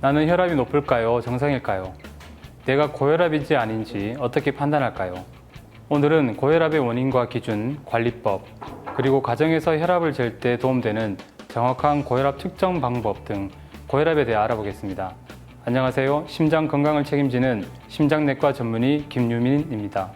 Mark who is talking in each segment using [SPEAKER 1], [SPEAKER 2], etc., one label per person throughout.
[SPEAKER 1] 나는 혈압이 높을까요? 정상일까요? 내가 고혈압인지 아닌지 어떻게 판단할까요? 오늘은 고혈압의 원인과 기준, 관리법, 그리고 가정에서 혈압을 잴 때 도움되는 정확한 고혈압 측정 방법 등 고혈압에 대해 알아보겠습니다. 안녕하세요. 심장 건강을 책임지는 심장내과 전문의 김유민입니다.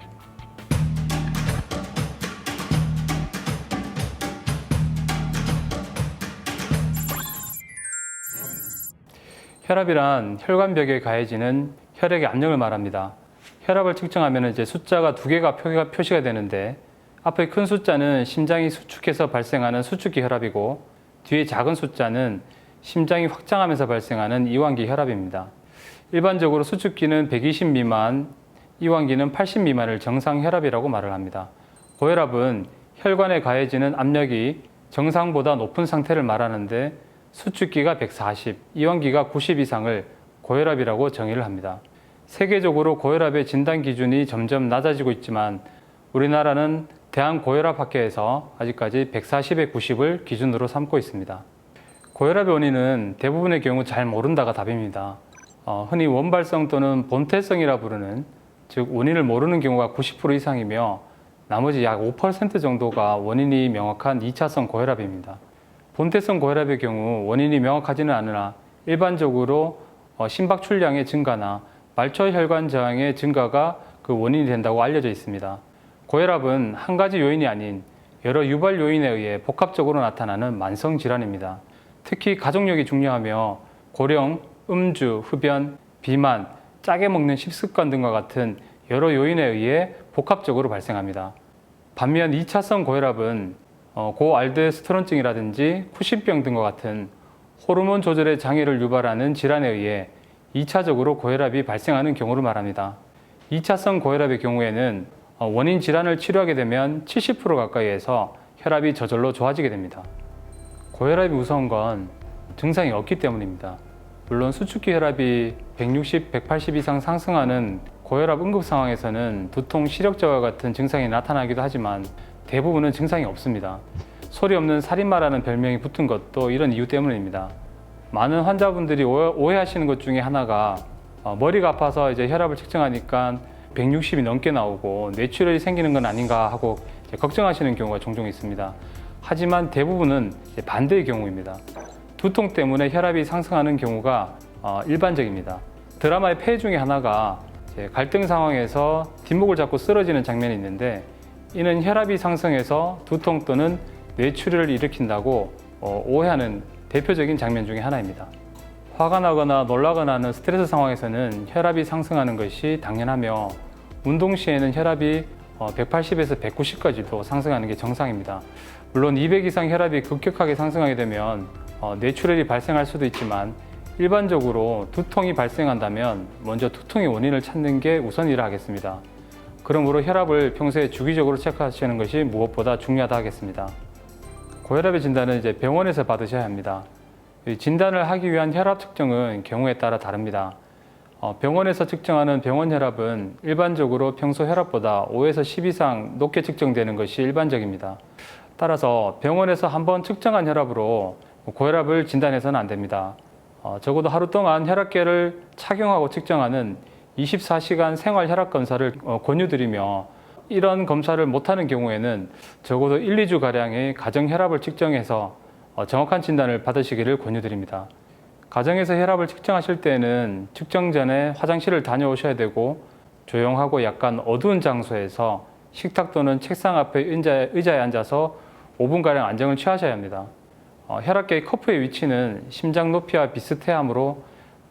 [SPEAKER 1] 혈압이란 혈관벽에 가해지는 혈액의 압력을 말합니다. 혈압을 측정하면 이제 숫자가 두 개가 표시가 되는데 앞에 큰 숫자는 심장이 수축해서 발생하는 수축기 혈압이고 뒤에 작은 숫자는 심장이 확장하면서 발생하는 이완기 혈압입니다. 일반적으로 수축기는 120 미만, 이완기는 80 미만을 정상 혈압이라고 말을 합니다. 고혈압은 혈관에 가해지는 압력이 정상보다 높은 상태를 말하는데 수축기가 140, 이완기가 90 이상을 고혈압이라고 정의를 합니다. 세계적으로 고혈압의 진단 기준이 점점 낮아지고 있지만 우리나라는 대한고혈압학회에서 아직까지 140에 90을 기준으로 삼고 있습니다. 고혈압의 원인은 대부분의 경우 잘 모른다가 답입니다. 어, 흔히 원발성 또는 본태성이라 부르는 즉 원인을 모르는 경우가 90% 이상이며 나머지 약 5% 정도가 원인이 명확한 2차성 고혈압입니다. 본태성 고혈압의 경우 원인이 명확하지는 않으나 일반적으로 어, 심박 출량의 증가나 말초 혈관 저항의 증가가 그 원인이 된다고 알려져 있습니다. 고혈압은 한 가지 요인이 아닌 여러 유발 요인에 의해 복합적으로 나타나는 만성 질환입니다. 특히 가족력이 중요하며 고령, 음주, 흡연, 비만, 짜게 먹는 식습관 등과 같은 여러 요인에 의해 복합적으로 발생합니다. 반면 2차성 고혈압은 어, 고알도스테론증이라든지 쿠신병 등과 같은 호르몬 조절의 장애를 유발하는 질환에 의해 2차적으로 고혈압이 발생하는 경우를 말합니다. 2차성 고혈압의 경우에는 어, 원인 질환을 치료하게 되면 70% 가까이에서 혈압이 저절로 좋아지게 됩니다. 고혈압이 무서운 건 증상이 없기 때문입니다. 물론 수축기 혈압이 160, 180 이상 상승하는 고혈압 응급 상황에서는 두통, 시력 저하 같은 증상이 나타나기도 하지만 대부분은 증상이 없습니다. 소리 없는 살인마라는 별명이 붙은 것도 이런 이유 때문입니다. 많은 환자분들이 오해- 오해하시는 것 중에 하나가 어, 머리가 아파서 이제 혈압을 측정하니까 160이 넘게 나오고 뇌출혈이 생기는 건 아닌가 하고 걱정하시는 경우가 종종 있습니다. 하지만 대부분은 반대의 경우입니다. 두통 때문에 혈압이 상승하는 경우가 어, 일반적입니다. 드라마의 폐 중에 하나가 갈등 상황에서 뒷목을 잡고 쓰러지는 장면이 있는데 이는 혈압이 상승해서 두통 또는 뇌출혈을 일으킨다고 어, 오해하는 대표적인 장면 중에 하나입니다. 화가 나거나 놀라거나 하는 스트레스 상황에서는 혈압이 상승하는 것이 당연하며 운동 시에는 혈압이 180에서 190까지도 상승하는 게 정상입니다. 물론 200 이상 혈압이 급격하게 상승하게 되면 어, 뇌출혈이 발생할 수도 있지만 일반적으로 두통이 발생한다면 먼저 두통의 원인을 찾는 게 우선이라 하겠습니다. 그러므로 혈압을 평소에 주기적으로 체크하시는 것이 무엇보다 중요하다 하겠습니다. 고혈압의 진단은 이제 병원에서 받으셔야 합니다. 이 진단을 하기 위한 혈압 측정은 경우에 따라 다릅니다. 어, 병원에서 측정하는 병원 혈압은 일반적으로 평소 혈압보다 5에서 10 이상 높게 측정되는 것이 일반적입니다. 따라서 병원에서 한번 측정한 혈압으로 고혈압을 진단해서는 안 됩니다. 어, 적어도 하루 동안 혈압계를 착용하고 측정하는 24시간 생활 혈압 검사를 어, 권유드리며 이런 검사를 못하는 경우에는 적어도 1, 2주 가량의 가정 혈압을 측정해서 어, 정확한 진단을 받으시기를 권유드립니다. 가정에서 혈압을 측정하실 때는 측정 전에 화장실을 다녀오셔야 되고 조용하고 약간 어두운 장소에서 식탁 또는 책상 앞에 의자, 의자에 앉아서 5분가량 안정을 취하셔야 합니다. 어, 혈압계의 커프의 위치는 심장 높이와 비슷해하므로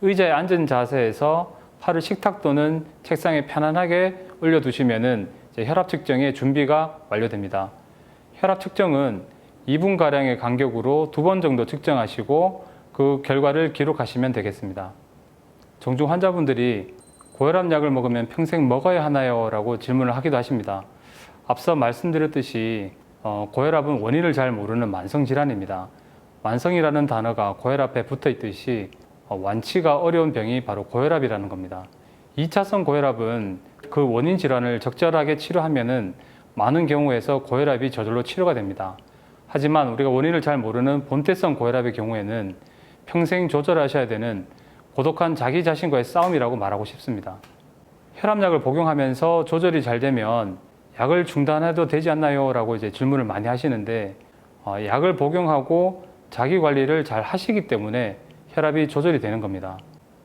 [SPEAKER 1] 의자에 앉은 자세에서 팔을 식탁 또는 책상에 편안하게 올려두시면은 이제 혈압 측정의 준비가 완료됩니다. 혈압 측정은 2분 가량의 간격으로 두 번 정도 측정하시고 그 결과를 기록하시면 되겠습니다. 종종 환자분들이 고혈압 약을 먹으면 평생 먹어야 하나요? 라고 질문을 하기도 하십니다. 앞서 말씀드렸듯이 어, 고혈압은 원인을 잘 모르는 만성 질환입니다. 만성이라는 단어가 고혈압에 붙어 있듯이 어, 완치가 어려운 병이 바로 고혈압이라는 겁니다. 2차성 고혈압은 그 원인 질환을 적절하게 치료하면은 많은 경우에서 고혈압이 저절로 치료가 됩니다. 하지만 우리가 원인을 잘 모르는 본태성 고혈압의 경우에는 평생 조절하셔야 되는 고독한 자기 자신과의 싸움이라고 말하고 싶습니다. 혈압약을 복용하면서 조절이 잘 되면 약을 중단해도 되지 않나요? 라고 이제 질문을 많이 하시는데 어, 약을 복용하고 자기 관리를 잘 하시기 때문에 혈압이 조절이 되는 겁니다.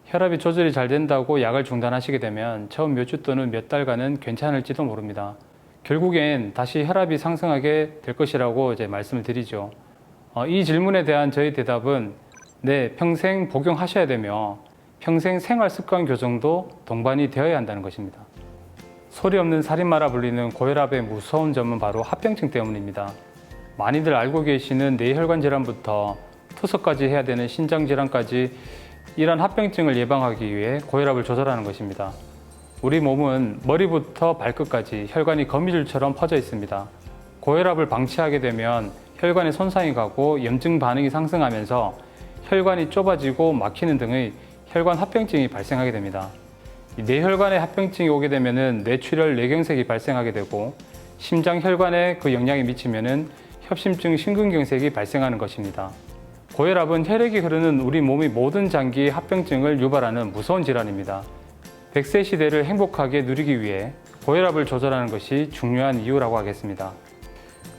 [SPEAKER 1] 혈압이 조절이 잘 된다고 약을 중단하시게 되면 처음 몇 주 또는 몇 달간은 괜찮을지도 모릅니다. 결국엔 다시 혈압이 상승하게 될 것이라고 이제 말씀을 드리죠. 어, 이 질문에 대한 저희 대답은 네, 평생 복용하셔야 되며 평생 생활 습관 교정도 동반이 되어야 한다는 것입니다. 소리 없는 살인마라 불리는 고혈압의 무서운 점은 바로 합병증 때문입니다. 많이들 알고 계시는 뇌혈관 질환부터 투석까지 해야 되는 신장 질환까지 이러한 합병증을 예방하기 위해 고혈압을 조절하는 것입니다. 우리 몸은 머리부터 발끝까지 혈관이 거미줄처럼 퍼져 있습니다. 고혈압을 방치하게 되면 혈관에 손상이 가고 염증 반응이 상승하면서 혈관이 좁아지고 막히는 등의 혈관 합병증이 발생하게 됩니다. 이 뇌혈관에 합병증이 오게 되면은 뇌출혈 뇌경색이 발생하게 되고 심장 혈관에 그 영향이 미치면은 협심증 심근경색이 발생하는 것입니다. 고혈압은 혈액이 흐르는 우리 몸의 모든 장기의 합병증을 유발하는 무서운 질환입니다. 100세 시대를 행복하게 누리기 위해 고혈압을 조절하는 것이 중요한 이유라고 하겠습니다.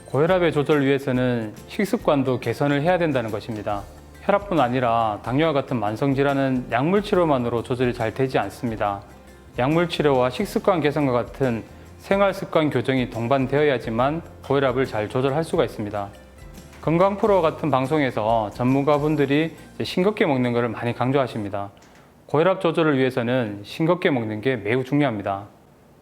[SPEAKER 1] 고혈압의 조절을 위해서는 식습관도 개선을 해야 된다는 것입니다. 혈압뿐 아니라 당뇨와 같은 만성 질환은 약물 치료만으로 조절이 잘 되지 않습니다. 약물 치료와 식습관 개선과 같은 생활 습관 교정이 동반되어야지만 고혈압을 잘 조절할 수가 있습니다. 건강 프로 같은 방송에서 전문가분들이 싱겁게 먹는 것을 많이 강조하십니다. 고혈압 조절을 위해서는 싱겁게 먹는 게 매우 중요합니다.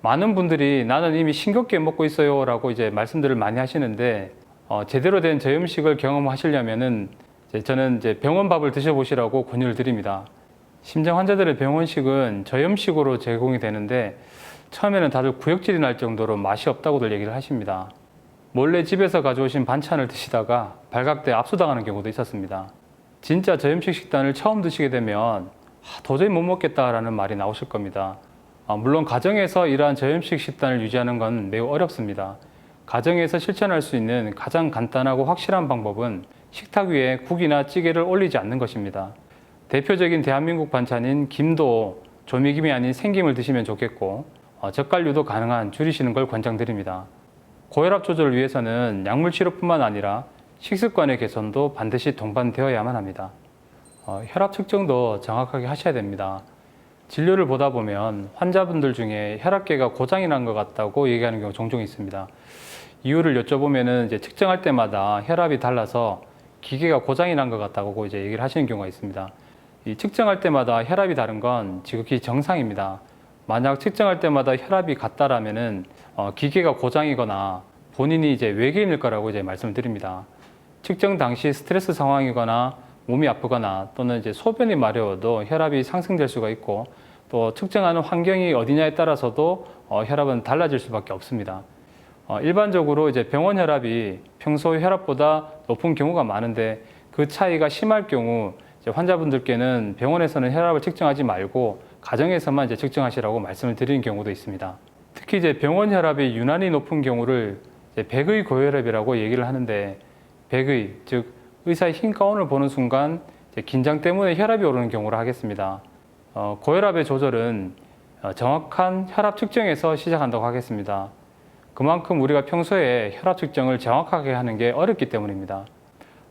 [SPEAKER 1] 많은 분들이 나는 이미 싱겁게 먹고 있어요 라고 이제 말씀들을 많이 하시는데 어, 제대로 된 저염식을 경험하시려면은 이제 저는 이제 병원 밥을 드셔보시라고 권유를 드립니다. 심장 환자들의 병원식은 저염식으로 제공이 되는데 처음에는 다들 구역질이 날 정도로 맛이 없다고들 얘기를 하십니다. 몰래 집에서 가져오신 반찬을 드시다가 발각돼 압수당하는 경우도 있었습니다. 진짜 저염식 식단을 처음 드시게 되면 아, 도저히 못 먹겠다라는 말이 나오실 겁니다. 아, 물론 가정에서 이러한 저염식 식단을 유지하는 건 매우 어렵습니다. 가정에서 실천할 수 있는 가장 간단하고 확실한 방법은 식탁 위에 국이나 찌개를 올리지 않는 것입니다. 대표적인 대한민국 반찬인 김도 조미김이 아닌 생김을 드시면 좋겠고 어, 젓갈류도 가능한 줄이시는 걸 권장드립니다. 고혈압 조절을 위해서는 약물 치료뿐만 아니라 식습관의 개선도 반드시 동반되어야만 합니다. 어, 혈압 측정도 정확하게 하셔야 됩니다. 진료를 보다 보면 환자분들 중에 혈압계가 고장이 난 것 같다고 얘기하는 경우 종종 있습니다. 이유를 여쭤보면은 이제 측정할 때마다 혈압이 달라서 기계가 고장이 난 것 같다고 이제 얘기를 하시는 경우가 있습니다. 이 측정할 때마다 혈압이 다른 건 지극히 정상입니다. 만약 측정할 때마다 혈압이 같다라면은 어, 기계가 고장이거나 본인이 이제 외계인일 거라고 이제 말씀을 드립니다. 측정 당시 스트레스 상황이거나 몸이 아프거나 또는 이제 소변이 마려워도 혈압이 상승될 수가 있고 또 측정하는 환경이 어디냐에 따라서도 어, 혈압은 달라질 수밖에 없습니다. 어, 일반적으로 이제 병원 혈압이 평소 혈압보다 높은 경우가 많은데 그 차이가 심할 경우 환자분들께는 병원에서는 혈압을 측정하지 말고 가정에서만 이제 측정하시라고 말씀을 드리는 경우도 있습니다. 특히 이제 병원 혈압이 유난히 높은 경우를 백의 고혈압이라고 얘기를 하는데 백의 즉 의사의 흰 가운을 보는 순간 긴장 때문에 혈압이 오르는 경우를 하겠습니다. 어, 고혈압의 조절은 어, 정확한 혈압 측정에서 시작한다고 하겠습니다. 그만큼 우리가 평소에 혈압 측정을 정확하게 하는 게 어렵기 때문입니다.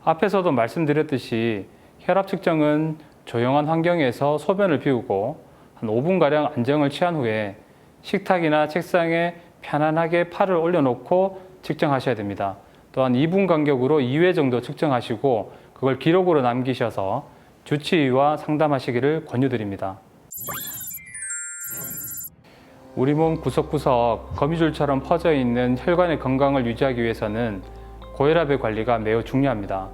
[SPEAKER 1] 앞에서도 말씀드렸듯이 혈압 측정은 조용한 환경에서 소변을 비우고 한 5분가량 안정을 취한 후에 식탁이나 책상에 편안하게 팔을 올려놓고 측정하셔야 됩니다. 또한 2분 간격으로 2회 정도 측정하시고 그걸 기록으로 남기셔서 주치의와 상담하시기를 권유드립니다. 우리 몸 구석구석 거미줄처럼 퍼져 있는 혈관의 건강을 유지하기 위해서는 고혈압의 관리가 매우 중요합니다.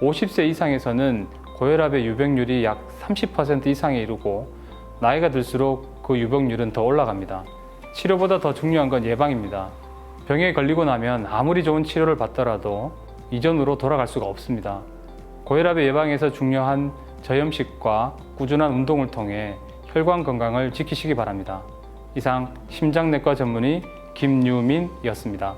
[SPEAKER 1] 50세 이상에서는 고혈압의 유병률이 약 30% 이상에 이르고 나이가 들수록 그 유병률은 더 올라갑니다. 치료보다 더 중요한 건 예방입니다. 병에 걸리고 나면 아무리 좋은 치료를 받더라도 이전으로 돌아갈 수가 없습니다. 고혈압의 예방에서 중요한 저염식과 꾸준한 운동을 통해 혈관 건강을 지키시기 바랍니다. 이상 심장내과 전문의 김유민이었습니다.